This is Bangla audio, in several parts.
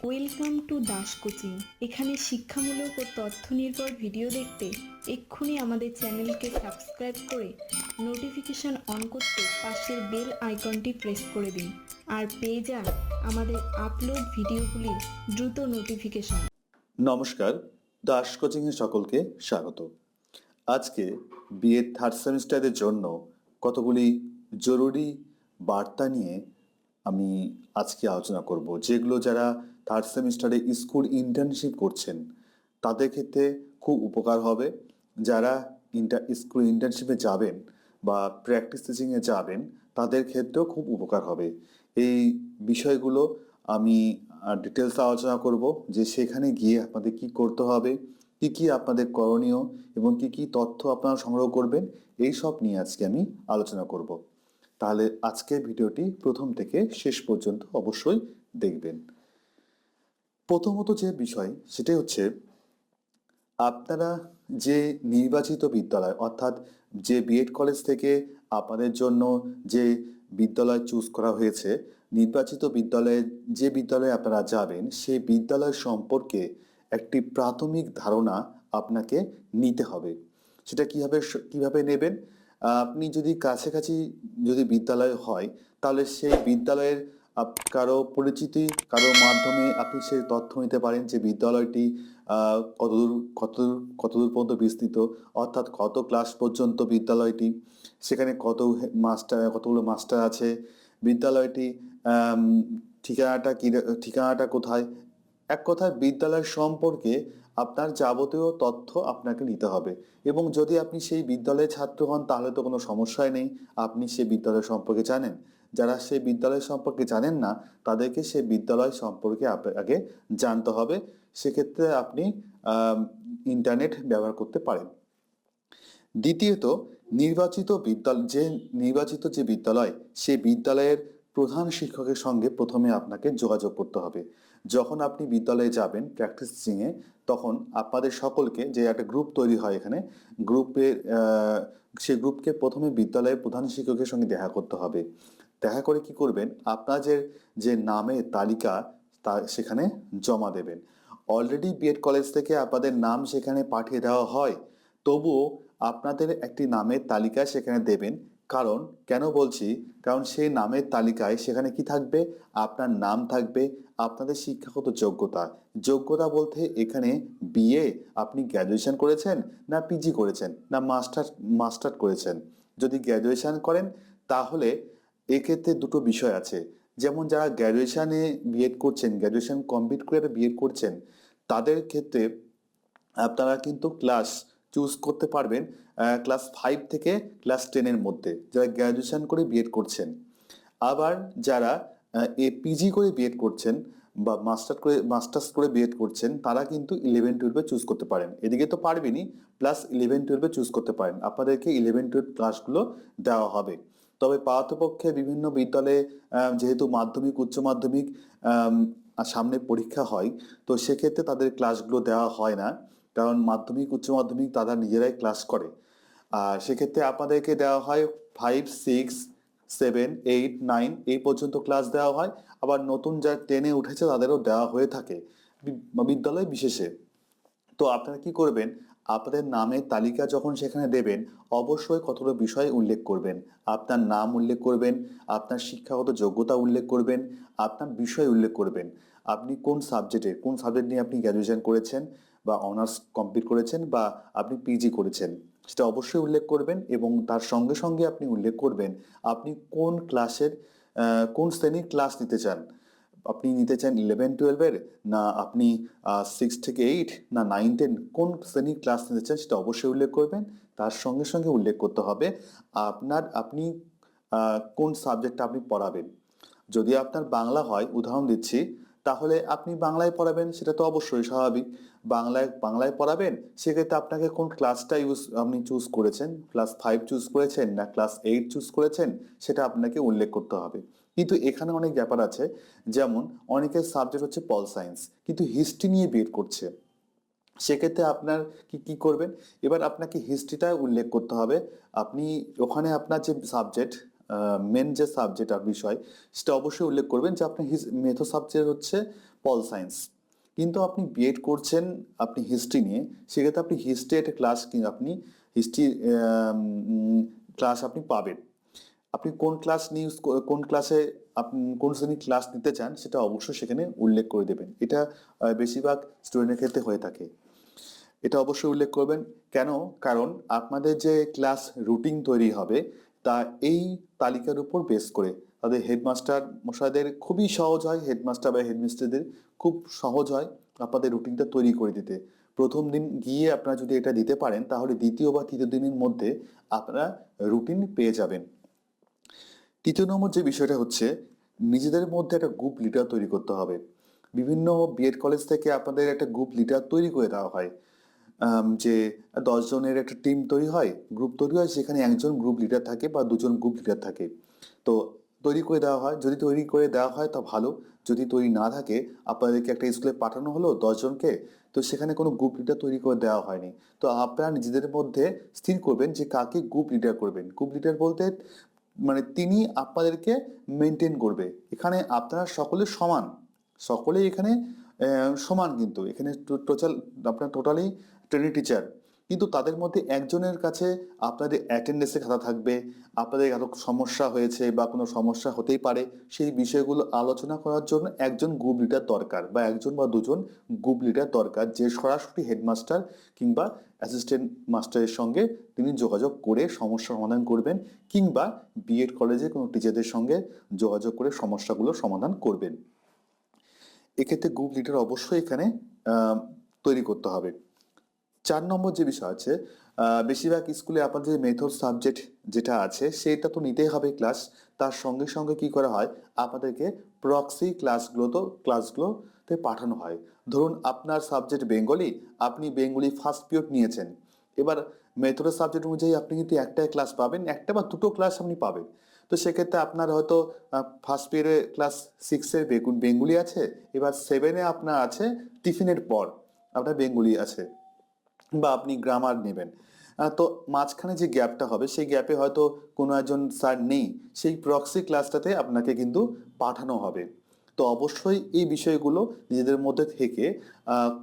ওয়েলকাম টু দাস কোচিং এখানে শিক্ষামূলক ও তথ্য নির্ভর ভিডিও দেখতে এক্ষুনি আমাদের চ্যানেলকে সাবস্ক্রাইব করে নোটিফিকেশন অন করতে পাশের বেল আইকনটি প্রেস করে দিন। আর পেয়ে যান আমাদের আপলোড ভিডিওগুলির দ্রুত নোটিফিকেশন। নমস্কার দাস কোচিংয়ে সকলকে স্বাগত। আজকে বিএড থার্ড সেমিস্টারের জন্য কতগুলি জরুরি বার্তা নিয়ে আমি আজকে আলোচনা করব, যেগুলো যারা থার্ড সেমিস্টারে স্কুল ইন্টার্নশিপ করছেন, তাদের ক্ষেত্রে খুব উপকার হবে। যারা ইন্টার স্কুল ইন্টার্নশিপে যাবেন বা প্র্যাকটিস টিচিংয়ে যাবেন, তাদের ক্ষেত্রেও খুব উপকার হবে। এই বিষয়গুলো আমি ডিটেলস আলোচনা করব যে সেখানে গিয়ে আপনাদের কি করতে হবে, কি কি আপনাদের করণীয় এবং কি কি তথ্য আপনারা সংগ্রহ করবেন, এই সব নিয়ে আজকে আমি আলোচনা করব। তাহলে আজকের ভিডিওটি প্রথম থেকে শেষ পর্যন্ত অবশ্যই দেখবেন। প্রথমত যে বিষয়, সেটাই হচ্ছে আপনারা যে নির্বাচিত বিদ্যালয়, অর্থাৎ যে বিএড কলেজ থেকে আপনাদের জন্য যে বিদ্যালয় চুজ করা হয়েছে, নির্বাচিত বিদ্যালয়ে যে বিদ্যালয়ে আপনারা যাবেন, সেই বিদ্যালয় সম্পর্কে একটি প্রাথমিক ধারণা আপনাকে নিতে হবে। সেটা কীভাবে কীভাবে নেবেন? আপনি যদি কাছাকাছি যদি বিদ্যালয় হয়, তাহলে সেই বিদ্যালয়ের কারও পরিচিতি, কারও মাধ্যমে আপনি সেই তথ্য নিতে পারেন যে বিদ্যালয়টি কতদূর কতদূর কতদূর পর্যন্ত বিস্তৃত, অর্থাৎ কত ক্লাস পর্যন্ত বিদ্যালয়টি, সেখানে কত মাস্টার কতগুলো মাস্টার আছে, বিদ্যালয়টি ঠিকানাটা কি, ঠিকানাটা কোথায়, এক কথায় বিদ্যালয় সম্পর্কে আপনার যাবতীয় তথ্য আপনাকে নিতে হবে। এবং যদি আপনি সেই বিদ্যালয়ের ছাত্র হন, তাহলে তো কোনো সমস্যাই নেই, আপনি সেই বিদ্যালয় সম্পর্কে জানেন। যারা সেই বিদ্যালয় সম্পর্কে জানেন না, তাদেরকে সেই বিদ্যালয় সম্পর্কে আগে জানতে হবে। সেক্ষেত্রে আপনি ইন্টারনেট ব্যবহার করতে পারেন। দ্বিতীয়ত, নির্বাচিত বিদ্যালয় যে নির্বাচিত যে বিদ্যালয়, সেই বিদ্যালয়ের প্রধান শিক্ষকের সঙ্গে প্রথমে আপনাকে যোগাযোগ করতে হবে। যখন আপনি বিদ্যালয়ে যাবেন প্র্যাকটিস টিচিংয়ে তখন আপনাদের সকলকে যে একটা গ্রুপ তৈরি হয় এখানে গ্রুপের সেই গ্রুপকে প্রথমে বিদ্যালয়ের প্রধান শিক্ষকের সঙ্গে দেখা করতে হবে। দেখা করে কি করবেন? আপনাদের যে নামের তালিকা, তা সেখানে জমা দেবেন। অলরেডি বিএড কলেজ থেকে আপনাদের নাম সেখানে পাঠিয়ে দেওয়া হয়। তবুও আপনাদের একটি নামের তালিকা সেখানে দেবেন। কারণ, কেন বলছি? কারণ সেই নামের তালিকায় সেখানে কি থাকবে? আপনার নাম থাকবে, আপনাদের শিক্ষাগত যোগ্যতা। যোগ্যতা বলতে এখানে বিএ আপনি গ্র্যাজুয়েশন করেছেন না পিজি করেছেন, না মাস্টার মাস্টার করেছেন। যদি গ্র্যাজুয়েশন করেন, তাহলে এক্ষেত্রে দুটো বিষয় আছে। যেমন যারা গ্র্যাজুয়েশনে বিএড করছেন গ্র্যাজুয়েশান কমপ্লিট করে বিএড করছেন, তাদের ক্ষেত্রে আপনারা কিন্তু ক্লাস চুজ করতে পারবেন ক্লাস ফাইভ থেকে ক্লাস টেনের মধ্যে, যারা গ্র্যাজুয়েশান করে বিএড করছেন। আবার যারা এ পিজি করে বিএড করছেন বা মাস্টার করে মাস্টার্স করে বিএড করছেন, তারা কিন্তু ইলেভেন টুয়েলভে চুজ করতে পারেন। এদিকে তো পারবেনই প্লাস ইলেভেন টুয়েলভে চুজ করতে পারেন। আপনাদেরকে ইলেভেন টুয়েলভ ক্লাসগুলো দেওয়া হবে। তবে পাওয়াতপক্ষে বিভিন্ন বিদ্যালয়ে যেহেতু মাধ্যমিক, উচ্চ মাধ্যমিক সামনে পরীক্ষা হয়, তো সেক্ষেত্রে তাদের ক্লাসগুলো দেওয়া হয় না। কারণ মাধ্যমিক, উচ্চ মাধ্যমিক তারা নিজেরাই ক্লাস করে। আর সেক্ষেত্রে আপনাদেরকে দেওয়া হয় five six seven eight nine এই পর্যন্ত ক্লাস দেওয়া হয়। আবার নতুন যা টেনে উঠেছে তাদেরও দেওয়া হয়ে থাকে বিদ্যালয় বিশেষে। তো আপনারা কি করবেন? আপনাদের নামের তালিকা যখন সেখানে দেবেন, অবশ্যই কতগুলো বিষয় উল্লেখ করবেন। আপনার নাম উল্লেখ করবেন, আপনার শিক্ষাগত যোগ্যতা উল্লেখ করবেন, আপনার বিষয় উল্লেখ করবেন। আপনি কোন সাবজেক্টে কোন সাবজেক্ট নিয়ে আপনি গ্র্যাজুয়েশন করেছেন বা অনার্স কমপ্লিট করেছেন বা আপনি পিজি করেছেন, সেটা অবশ্যই উল্লেখ করবেন এবং তার সঙ্গে সঙ্গে আপনি উল্লেখ করবেন, আপনি কোন ক্লাসের কোন শ্রেণির ক্লাস নিতে চান। আপনি নিতে চান ইলেভেন টুয়েলভের না, আপনি সিক্স থেকে এইট না নাইন টেন কোন শ্রেণির ক্লাস নিতে চান সেটা অবশ্যই উল্লেখ করবেন। তার সঙ্গে সঙ্গে উল্লেখ করতে হবে আপনার, আপনি কোন সাবজেক্টটা আপনি পড়াবেন। যদি আপনার বাংলা হয়, উদাহরণ দিচ্ছি, তাহলে আপনি বাংলায় পড়াবেন, সেটা তো অবশ্যই স্বাভাবিক। বাংলায় বাংলায় পড়াবেন, সেক্ষেত্রে আপনাকে কোন ক্লাসটা ইউজ আপনি চুজ করেছেন? ক্লাস ফাইভ চুজ করেছেন, না ক্লাস এইট চুজ করেছেন? সেটা আপনাকে উল্লেখ করতে হবে। কিন্তু এখানে অনেক ব্যাপার আছে। যেমন অনেকের সাবজেক্ট হচ্ছে পল সায়েন্স কিন্তু হিস্ট্রি নিয়ে বিএড করছে। সেক্ষেত্রে আপনার কি কি করবেন? এবার আপনাকে হিস্ট্রিটা উল্লেখ করতে হবে। আপনি ওখানে আপনার যে সাবজেক্ট মেন যে সাবজেক্ট আর বিষয়, সেটা অবশ্যই উল্লেখ করবেন যে আপনার মেথো সাবজেক্ট হচ্ছে পল সায়েন্স কিন্তু আপনি বিএড করছেন আপনি হিস্ট্রি নিয়ে, সেক্ষেত্রে আপনি হিস্ট্রি একটা ক্লাস আপনি হিস্ট্রি ক্লাস আপনি পাবেন। আপনি কোন ক্লাস নিউজ কোন ক্লাসে আপনি, কোন শ্রেণির ক্লাস নিতে চান, সেটা অবশ্যই সেখানে উল্লেখ করে দেবেন। এটা বেশিরভাগ স্টুডেন্টের ক্ষেত্রে হয়ে থাকে। এটা অবশ্যই উল্লেখ করবেন। কেন? কারণ আপনাদের যে ক্লাস রুটিন তৈরি হবে, তা এই তালিকার উপর বেস করে। তাদের হেডমাস্টার মশাইদের খুবই সহজ হয় হেডমাস্টার বা হেডমিস্টারদের খুব সহজ হয় আপনাদের রুটিনটা তৈরি করে দিতে। প্রথম দিন গিয়ে আপনারা যদি এটা দিতে পারেন, তাহলে দ্বিতীয় বা তৃতীয় দিনের মধ্যে আপনারা রুটিন পেয়ে যাবেন। তৃতীয় নম্বর যে বিষয়টা হচ্ছে, নিজেদের মধ্যে একটা গ্রুপ লিডার তৈরি করতে হবে। বিভিন্ন বিএড কলেজ থেকে আপনাদের একটা গ্রুপ লিডার তৈরি করে দেওয়া হয়। যে দশ জনের একটা টিম তৈরি হয় গ্রুপ তৈরি হয়, সেখানে একজন গ্রুপ লিডার থাকে বা দুজন গ্রুপ লিডার থাকে। তো তৈরি করে দেওয়া হয়, যদি তৈরি করে দেওয়া হয় তা ভালো, যদি তৈরি না থাকে, আপনাদেরকে একটা স্কুলে পাঠানো হলো দশজনকে তো সেখানে কোনো গ্রুপ লিডার তৈরি করে দেওয়া হয়নি। তো আপনারা নিজেদের মধ্যে স্থির করবেন যে কাকে গ্রুপ লিডার করবেন। গ্রুপ লিডার বলতে মানে তিনি আপনাদেরকে মেনটেন করবে। এখানে আপনারা সকলে সমান। সকলেই এখানে সমান কিন্তু। এখানে টোটাল আপনার টোটালি ট্রেনিং টিচার কিন্তু তাদের মধ্যে একজনের কাছে আপনাদের অ্যাটেন্ডেন্সের খাতা থাকবে, আপনাদের আরও সমস্যা হয়েছে বা কোনো সমস্যা হতেই পারে, সেই বিষয়গুলো আলোচনা করার জন্য একজন গ্রুপ লিডার দরকার বা একজন বা দুজন গ্রুপ লিডার দরকার যে সরাসরি হেডমাস্টার কিংবা অ্যাসিস্ট্যান্ট মাস্টারের সঙ্গে তিনি যোগাযোগ করে সমস্যা সমাধান করবেন কিংবা বিএড কলেজে কোনো টিচারদের সঙ্গে যোগাযোগ করে সমস্যাগুলো সমাধান করবেন। এক্ষেত্রে গ্রুপ লিডার অবশ্যই এখানে তৈরি করতে হবে। চার নম্বর যে বিষয় আছে বেশিরভাগ স্কুলে আপনাদের মেথড সাবজেক্ট যেটা আছে, সেটা তো নিতেই হবে ক্লাস তার সঙ্গে সঙ্গে কি করা হয়, আপনাদেরকে প্রক্সি ক্লাসগুলো তো ক্লাসগুলোতে পাঠানো হয়। ধরুন আপনার সাবজেক্ট বেঙ্গলি, আপনি বেঙ্গলি ফার্স্ট পিরিয়ড নিয়েছেন। এবার মেথডের সাবজেক্ট অনুযায়ী আপনি কিন্তু একটাই ক্লাস পাবেন, একটা বা দুটো ক্লাস আপনি পাবেন। তো সেক্ষেত্রে আপনার হয়তো ফার্স্ট পিরিয়ডে ক্লাস সিক্সের বেগুন বেঙ্গুলি আছে, এবার সেভেনে আপনার আছে টিফিনের পর, আপনার বেঙ্গুলি আছে। বা আপনি গ্রামার নেবেন। তো মাঝখানে যে গ্যাপটা হবে, সেই গ্যাপে হয়তো কোনো একজন স্যার নেই, সেই প্রক্সি ক্লাসটাতে আপনাকে কিন্তু পাঠানো হবে। তো অবশ্যই এই বিষয়গুলো নিজেদের মধ্যে থেকে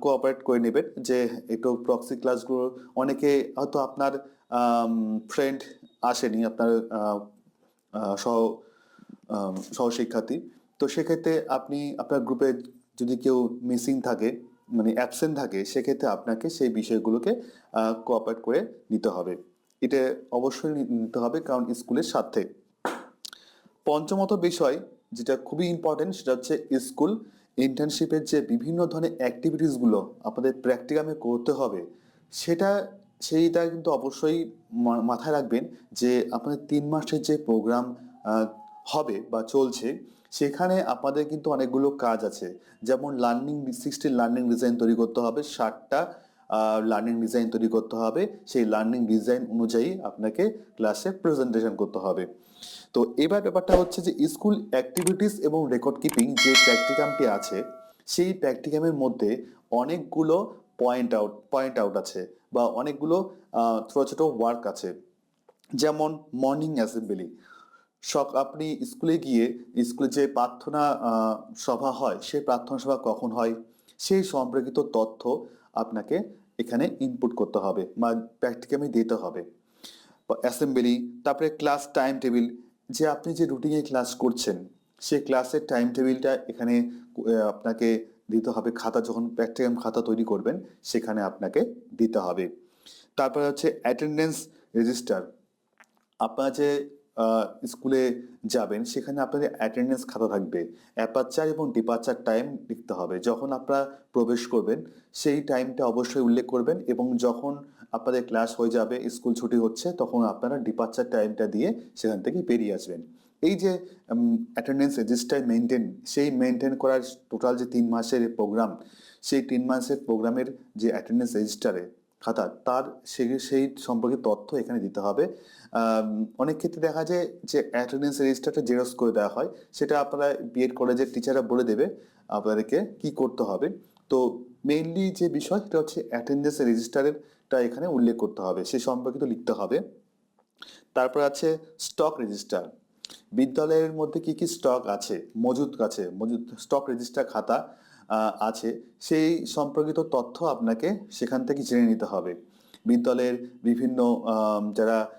কোঅপারেট করে নেবেন যে একটু প্রক্সি ক্লাসগুলো অনেকে হয়তো আপনার ফ্রেন্ড আসেনি, আপনার সহ সহশিক্ষার্থী। তো সেক্ষেত্রে আপনি আপনার গ্রুপে যদি কেউ মিসিং থাকে মানে অ্যাবসেন্ট থাকে, সেক্ষেত্রে আপনাকে সেই বিষয়গুলোকে কোঅপারেট করে নিতে হবে। এটা অবশ্যই নিতে হবে কারণ স্কুলের স্বার্থে। পঞ্চমত বিষয় যেটা খুবই ইম্পর্টেন্ট সেটা হচ্ছে স্কুল ইন্টার্নশিপের যে বিভিন্ন ধরনের অ্যাক্টিভিটিসগুলো আপনাদের প্র্যাকটিকামে করতে হবে, সেটা, সেইটা কিন্তু অবশ্যই মাথায় রাখবেন যে আপনাদের তিন মাসের যে প্রোগ্রাম হবে বা চলছে সেখানে আপনাদের কিন্তু অনেকগুলো কাজ আছে। যেমন লার্নিং সিক্সটি লার্নিং ডিজাইন তৈরি করতে হবে, ষাটটা লার্নিং ডিজাইন তৈরি করতে হবে। সেই লার্নিং ডিজাইন অনুযায়ী আপনাকে ক্লাসে প্রেজেন্টেশন করতে হবে। তো এবার ব্যাপারটা হচ্ছে যে স্কুল অ্যাক্টিভিটিস এবং রেকর্ড কিপিং যে প্র্যাকটিকামটি আছে, সেই প্র্যাকটিকামের মধ্যে অনেকগুলো পয়েন্ট আউট পয়েন্ট আউট আছে বা অনেকগুলো ছোটো ছোট ছোট ওয়ার্ক আছে। যেমন মর্নিং অ্যাসেম্বলি সক আপনি স্কুলে গিয়ে, স্কুলে যে প্রার্থনা সভা হয় সেই প্রার্থনা সভা কখন হয়? সেই সম্পর্কিত তথ্য আপনাকে এখানে ইনপুট করতে হবে বা প্র্যাকটিক্যামে দিতে হবে। অ্যাসেম্বলি তারপরে ক্লাস টাইম টেবিল যে আপনি যে রুটিনে ক্লাস করছেন সেই ক্লাসের টাইম টেবিলটা এখানে আপনাকে দিতে হবে খাতা, যখন প্র্যাকটিক্যাম খাতা তৈরি করবেন, সেখানে আপনাকে দিতে হবে। তারপরে হচ্ছে অ্যাটেন্ডেন্স রেজিস্টার আপনার যে স্কুলে যাবেন, সেখানে আপনাদের অ্যাটেন্ডেন্স খাতা থাকবে। অ্যাপারচার এবং ডিপারচার টাইম লিখতে হবে। যখন আপনারা প্রবেশ করবেন, সেই টাইমটা অবশ্যই উল্লেখ করবেন এবং যখন আপনাদের ক্লাস হয়ে যাবে স্কুল ছুটি হচ্ছে, তখন আপনারা ডিপারচার টাইমটা দিয়ে সেখান থেকে বেরিয়ে আসবেন। এই যে অ্যাটেন্ডেন্স রেজিস্টার মেনটেন সেই মেনটেন করার টোটাল যে তিন মাসের প্রোগ্রাম সেই তিন মাসের প্রোগ্রামের যে অ্যাটেন্ডেন্স রেজিস্টারে খাতা তার সেই সম্পর্কে তথ্য এখানে দিতে হবে। অনেক ক্ষেত্রে দেখা যায় যে অ্যাটেন্ডেন্স রেজিস্টারটা জেরক্স করে দেওয়া হয়, সেটা আপনারা বিএড কলেজের টিচাররা বলে দেবে আপনাদেরকে কি করতে হবে। তো মেইনলি যে বিষয় সেটা হচ্ছে অ্যাটেন্ডেন্স রেজিস্টারেরটা এখানে উল্লেখ করতে হবে, সে সম্পর্কিত লিখতে হবে। তারপর আছে স্টক রেজিস্টার বিদ্যালয়ের মধ্যে কি কি স্টক আছে মজুদ আছে মজুদ স্টক রেজিস্টার খাতা আছে, সেই সম্পর্কিত তথ্য আপনাকে সেখান থেকে জেনে নিতে হবে। বিদ্যালয়ের বিভিন্ন যারা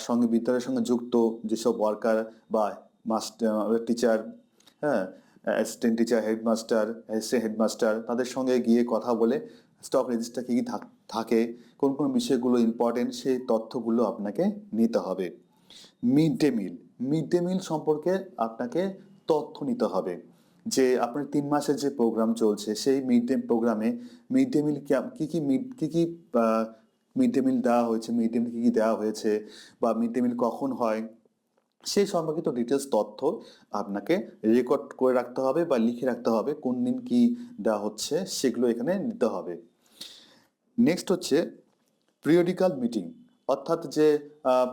সঙ্গে বিদ্যালয়ের সঙ্গে যুক্ত যেসব ওয়ার্কার বা মাস্টার টিচার হ্যাঁ assistant teacher headmaster assistant headmaster তাদের সঙ্গে গিয়ে কথা বলে স্টক রেজিস্টার কী কী থাক- কোন কোন বিষয়গুলো ইম্পর্টেন্ট সেই তথ্যগুলো আপনাকে নিতে হবে। Mid day meal mid day meal সম্পর্কে আপনাকে তথ্য নিতে হবে। যে আপনার তিন মাসের যে প্রোগ্রাম চলছে, সেই মিড ডে প্রোগ্রামে মিড ডে মিল কি কি মিড কি কি মিড ডে মিল দেওয়া হয়েছে মিড ডে মিল কি কি দেওয়া হয়েছে, বা মিড ডে মিল কখন হয়, সেই সম্পর্কিত ডিটেলস তথ্য আপনাকে রেকর্ড করে রাখতে হবে বা লিখে রাখতে হবে কোন দিন কি দেওয়া হচ্ছে, সেগুলো এখানে নিতে হবে। নেক্সট হচ্ছে পিরিয়ডিক্যাল মিটিং অর্থাৎ যে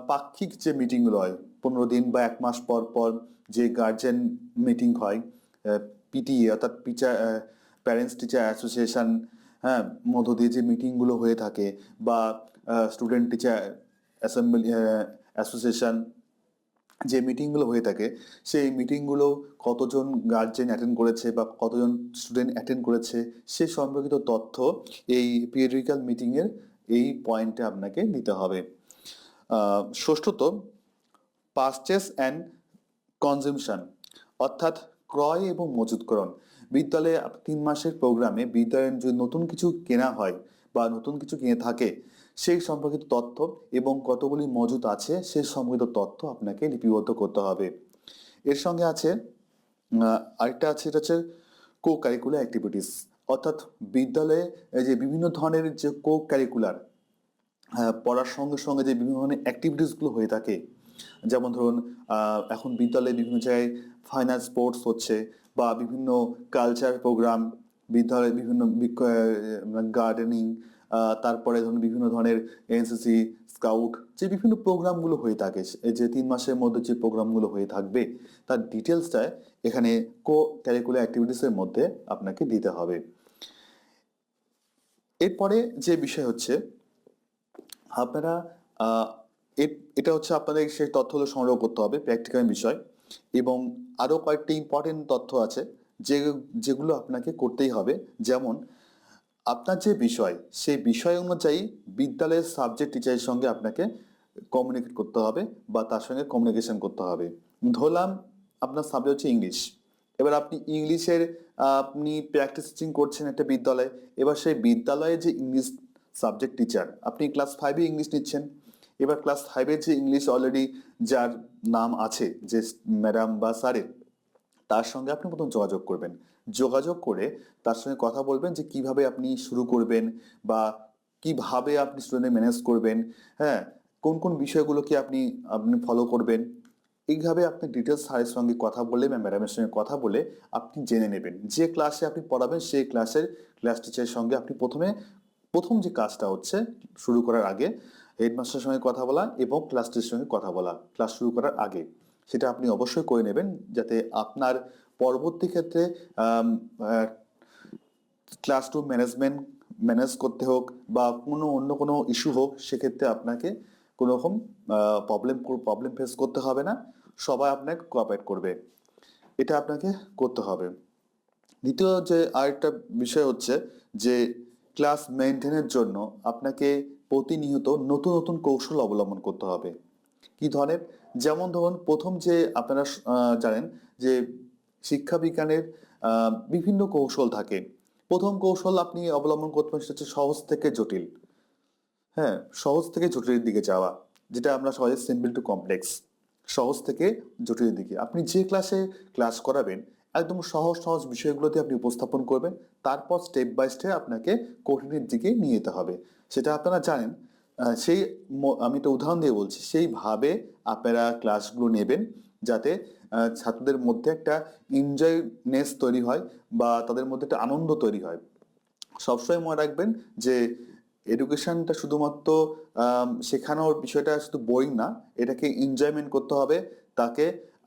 পাক্ষিক যে মিটিংগুলো হয়, পনেরো দিন বা এক মাস পর পর যে গার্জেন মিটিং হয় পিটিএ অর্থাৎ টিচার প্যারেন্টস টিচার অ্যাসোসিয়েশন হ্যাঁ মধ্য দিয়ে যে মিটিংগুলো হয়ে থাকে বা স্টুডেন্ট টিচার অ্যাসেম্বলি অ্যাসোসিয়েশন যে মিটিংগুলো হয়ে থাকে, সেই মিটিংগুলো কতজন গার্জেন অ্যাটেন্ড করেছে বা কতজন স্টুডেন্ট অ্যাটেন্ড করেছে, সে সম্পর্কিত তথ্য এই পিরিয়ডিক্যাল মিটিংয়ের এই পয়েন্টে আপনাকে দিতে হবে। ষষ্ঠত পারচেস অ্যান্ড কনজিউমশন অর্থাৎ ক্রয় এবং মজুতকরণ। বিদ্যালয়ে তিন মাসের প্রোগ্রামে বিদ্যালয়ে যদি নতুন কিছু কেনা হয় বা নতুন কিছু কিনে থাকে, সেই সম্পর্কিত তথ্য এবং কতগুলি মজুত আছে সেই সম্পর্কিত তথ্য আপনাকে লিপিবদ্ধ করতে হবে। এর সঙ্গে আছে আরেকটা আছে, এটা হচ্ছে কো কারিকুলার অ্যাক্টিভিটিস অর্থাৎ বিদ্যালয়ে যে বিভিন্ন ধরনের যে কো কারিকুলার পড়ার সঙ্গে সঙ্গে যে বিভিন্ন ধরনের অ্যাক্টিভিটিসগুলো হয়ে থাকে যেমন ধরুন এখন বিদ্যালয়ে বিভিন্ন জায়গায় ফাইনাল স্পোর্টস হচ্ছে বা বিভিন্ন কালচার প্রোগ্রাম বিদ্যালয়ে বিভিন্ন গার্ডেনিং তারপরে ধরুন বিভিন্ন ধরনের এনসিসি স্কাউট যে বিভিন্ন প্রোগ্রামগুলো হয়ে থাকে যে তিন মাসের মধ্যে যে প্রোগ্রামগুলো হয়ে থাকবে, তার ডিটেলসটা এখানে কো ক্যারিকুলার অ্যাক্টিভিটিসের মধ্যে আপনাকে দিতে হবে। এরপরে যে বিষয় হচ্ছে, আপনারা এটা হচ্ছে আপনাদের সেই তথ্যগুলো সংগ্রহ করতে হবে প্র্যাকটিক্যাল বিষয়। এবং আরও কয়েকটি ইম্পর্টেন্ট তথ্য আছে, যে, যেগুলো আপনাকে করতেই হবে। যেমন, আপনার যে বিষয়, সেই বিষয় অনুযায়ী বিদ্যালয়ের সাবজেক্ট টিচারের সঙ্গে আপনাকে কমিউনিকেট করতে হবে বা তার সঙ্গে কমিউনিকেশন করতে হবে। ধরলাম, আপনার সাবজেক্ট হচ্ছে ইংলিশ এবার আপনি ইংলিশের আপনি প্র্যাকটিস টিচিং করছেন একটা বিদ্যালয়ে, এবার সেই বিদ্যালয়ে যে ইংলিশ সাবজেক্ট টিচার আপনি ক্লাস ফাইভে ইংলিশ নিচ্ছেন। এবার ক্লাস ফাইভের যে ইংলিশ অলরেডি যার নাম আছে যে ম্যাডাম বা স্যারের তার সঙ্গে আপনি প্রথম যোগাযোগ করবেন। যোগাযোগ করে তার সঙ্গে কথা বলবেন যে কীভাবে আপনি শুরু করবেন বা কীভাবে আপনি স্টুডেন্টদের ম্যানেজ করবেন হ্যাঁ কোন কোন বিষয়গুলোকে আপনি আপনি ফলো করবেন, এইভাবে আপনি ডিটেলস স্যারের সঙ্গে কথা বলে বা ম্যাডামের সঙ্গে কথা বলে আপনি জেনে নেবেন। যে ক্লাসে আপনি পড়াবেন সেই ক্লাসের ক্লাস টিচারের সঙ্গে আপনি প্রথমে, প্রথম যে কাজটা হচ্ছে শুরু করার আগে হেডমাস্টারের সঙ্গে কথা বলা এবং ক্লাস টিচারের সঙ্গে কথা বলা, ক্লাস শুরু করার আগে। সেটা আপনি অবশ্যই করে নেবেন যাতে আপনার পরবর্তী ক্ষেত্রে ক্লাসরুম ম্যানেজমেন্ট ম্যানেজ করতে হোক বা কোনো অন্য কোনো ইস্যু হোক, সেক্ষেত্রে আপনাকে কোনো রকম প্রবলেম প্রবলেম ফেস করতে হবে না। সবাই আপনাকে কোঅপারেট করবে। এটা আপনাকে করতে হবে। দ্বিতীয় যে আরেকটা বিষয় হচ্ছে যে ক্লাস মেনটেনের জন্য আপনাকে প্রতিনিয়ত নতুন নতুন কৌশল অবলম্বন করতে হবে। কি ধরনের? যেমন ধরুন, প্রথম যে আপনারা জানেন যে শিক্ষা বিজ্ঞানের বিভিন্ন কৌশল থাকে। প্রথম কৌশল আপনি অবলম্বন করতে পারেন সেটা হচ্ছে সহজ থেকে জটিল। হ্যাঁ সহজ থেকে জটিলের দিকে যাওয়া, যেটা আমরা সহজে সিম্পল টু কমপ্লেক্স সহজ থেকে জটিলের দিকে। আপনি যে ক্লাসে ক্লাস করাবেন, একদম সহজ সহজ বিষয়গুলোতে আপনি উপস্থাপন করবেন। তারপর স্টেপ বাই স্টেপ আপনাকে কঠিনের দিকে নিয়ে যেতে হবে। সেটা আপনারা জানেন সেই আমি একটা উদাহরণ দিয়ে বলছি, সেইভাবে আপনারা ক্লাসগুলো নেবেন যাতে ছাত্রদের মধ্যে একটা এনজয়নেস তৈরি হয় বা তাদের মধ্যে একটা আনন্দ তৈরি হয়। সবসময় মনে রাখবেন যে এডুকেশনটা শুধুমাত্র শেখানোর বিষয়টা শুধু বোরিং না, এটাকে এনজয়মেন্ট করতে হবে, তাকে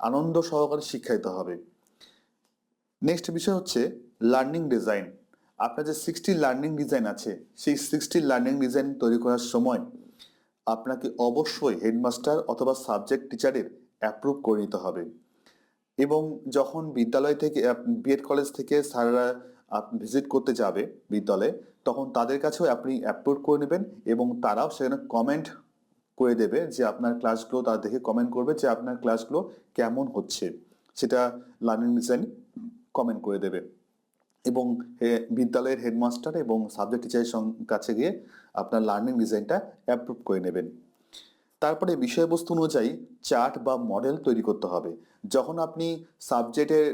আনন্দ সহকারে শিক্ষা দিতে হবে। নেক্সট বিষয় হচ্ছে লার্নিং ডিজাইন আপনার যে সিক্সটি লার্নিং ডিজাইন আছে, সেই সিক্সটি লার্নিং ডিজাইন তৈরি করার সময় আপনাকে অবশ্যই হেডমাস্টার অথবা সাবজেক্ট টিচারের অ্যাপ্রুভ করে নিতে হবে। এবং যখন বিদ্যালয় থেকে বিএড কলেজ থেকে স্যাররা ভিজিট করতে যাবে বিদ্যালয়ে, তখন তাদের কাছেও আপনি অ্যাপ্রুভ করে নেবেন এবং তারাও সেখানে কমেন্ট করে দেবে যে আপনার ক্লাসগুলো তারা দেখে কমেন্ট করবে যে আপনার ক্লাসগুলো কেমন হচ্ছে। সেটা লার্নিং ডিজাইন কমেন্ট করে দেবে। এবং বিদ্যালয়ের হেডমাস্টার এবং সাবজেক্ট টিচারের কাছে গিয়ে আপনার লার্নিং ডিজাইনটা অ্যাপ্রুভ করে নেবেন। তারপরে বিষয়বস্তু অনুযায়ী চার্ট বা মডেল তৈরি করতে হবে। যখন আপনি সাবজেক্টের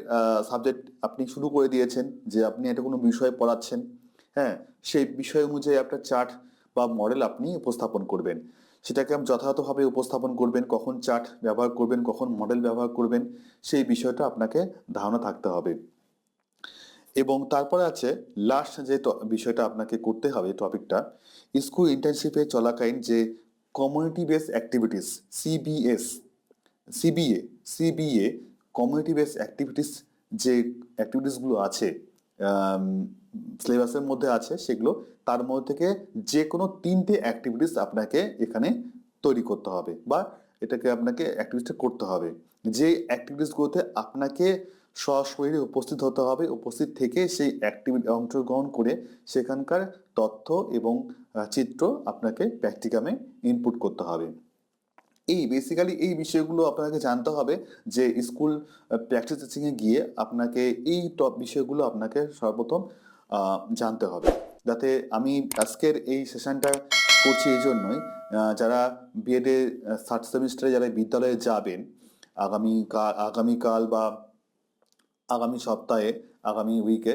সাবজেক্ট আপনি শুরু করে দিয়েছেন যে আপনি একটা কোনো বিষয় পড়াচ্ছেন হ্যাঁ সেই বিষয় অনুযায়ী একটা চার্ট বা মডেল আপনি উপস্থাপন করবেন। সেটাকে আপনি যথাযথভাবে উপস্থাপন করবেন, কখন চার্ট ব্যবহার করবেন, কখন মডেল ব্যবহার করবেন, সেই বিষয়টা আপনাকে ধারণা থাকতে হবে। এবং তারপরে আছে লাস্ট যে বিষয়টা আপনাকে করতে হবে টপিকটা স্কুল ইন্টার্নশিপে চলাকালীন যে community base activities CBS CBA CBA community base activities যে অ্যাক্টিভিটিসগুলো আছে সিলেবাসের মধ্যে আছে সেগুলো, তার মধ্যে থেকে যে কোনো তিনটে অ্যাক্টিভিটিস আপনাকে এখানে তৈরি করতে হবে বা এটাকে আপনাকে অ্যাক্টিভিটিসটা করতে হবে। যে অ্যাক্টিভিটিসগুলোতে আপনাকে সশরীরে উপস্থিত হতে হবে। উপস্থিত থেকে সেই অ্যাক্টিভিটি অংশগ্রহণ করে সেখানকার তথ্য এবং চিত্র আপনাকে প্র্যাকটিকামে ইনপুট করতে হবে। এই বেসিক্যালি এই বিষয়গুলো আপনাকে জানতে হবে যে স্কুল প্র্যাকটিস টিচিংয়ে গিয়ে আপনাকে এই টপ বিষয়গুলো আপনাকে সর্বপ্রথম জানতে হবে। যাতে আমি আজকের এই সেশনটা করছি এই জন্যই যারা বিএডে থার্ড সেমিস্টারে যারা বিদ্যালয়ে যাবেন আগামী আগামীকাল বা আগামী সপ্তাহে, আগামী উইকে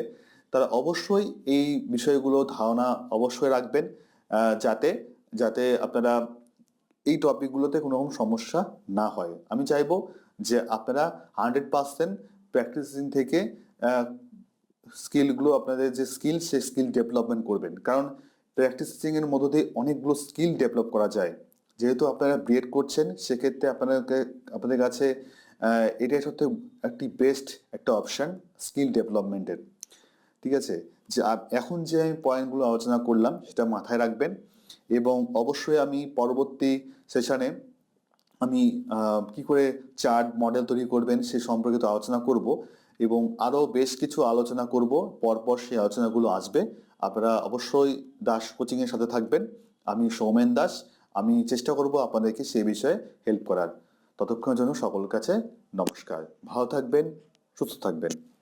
তারা অবশ্যই এই বিষয়গুলো ধারণা অবশ্যই রাখবেন যাতে যাতে আপনারা এই টপিকগুলোতে কোনো রকম সমস্যা না হয়। আমি চাইব যে আপনারা হান্ড্রেড পার্সেন্ট প্র্যাকটিসিং থেকে স্কিলগুলো আপনাদের যে স্কিল সে স্কিল ডেভেলপমেন্ট করবেন। কারণ প্র্যাকটিসিং এর মধ্য দিয়ে অনেকগুলো স্কিল ডেভেলপ করা যায়। যেহেতু আপনারা বিএড করছেন, সেক্ষেত্রে আপনাদেরকে, আপনাদের কাছে এটাই সত্যি একটি বেস্ট একটা অপশন স্কিল ডেভেলপমেন্টের ঠিক আছে? যে এখন যে আমি পয়েন্টগুলো আলোচনা করলাম, সেটা মাথায় রাখবেন এবং অবশ্যই আমি পরবর্তী সেশনে আমি কি করে চার্ট মডেল তৈরি করবেন সে সম্পর্কিত আলোচনা করব এবং আরও বেশ কিছু আলোচনা করব, পরপর সেই আলোচনাগুলো আসবে। আপনারা অবশ্যই দাস কোচিংয়ের সাথে থাকবেন। আমি সৌমেন দাস, আমি চেষ্টা করব আপনাদেরকে সেই বিষয়ে হেল্প করার। ততক্ষণের জন্য সকল কাছে নমস্কার। ভালো থাকবেন সুস্থ থাকবেন।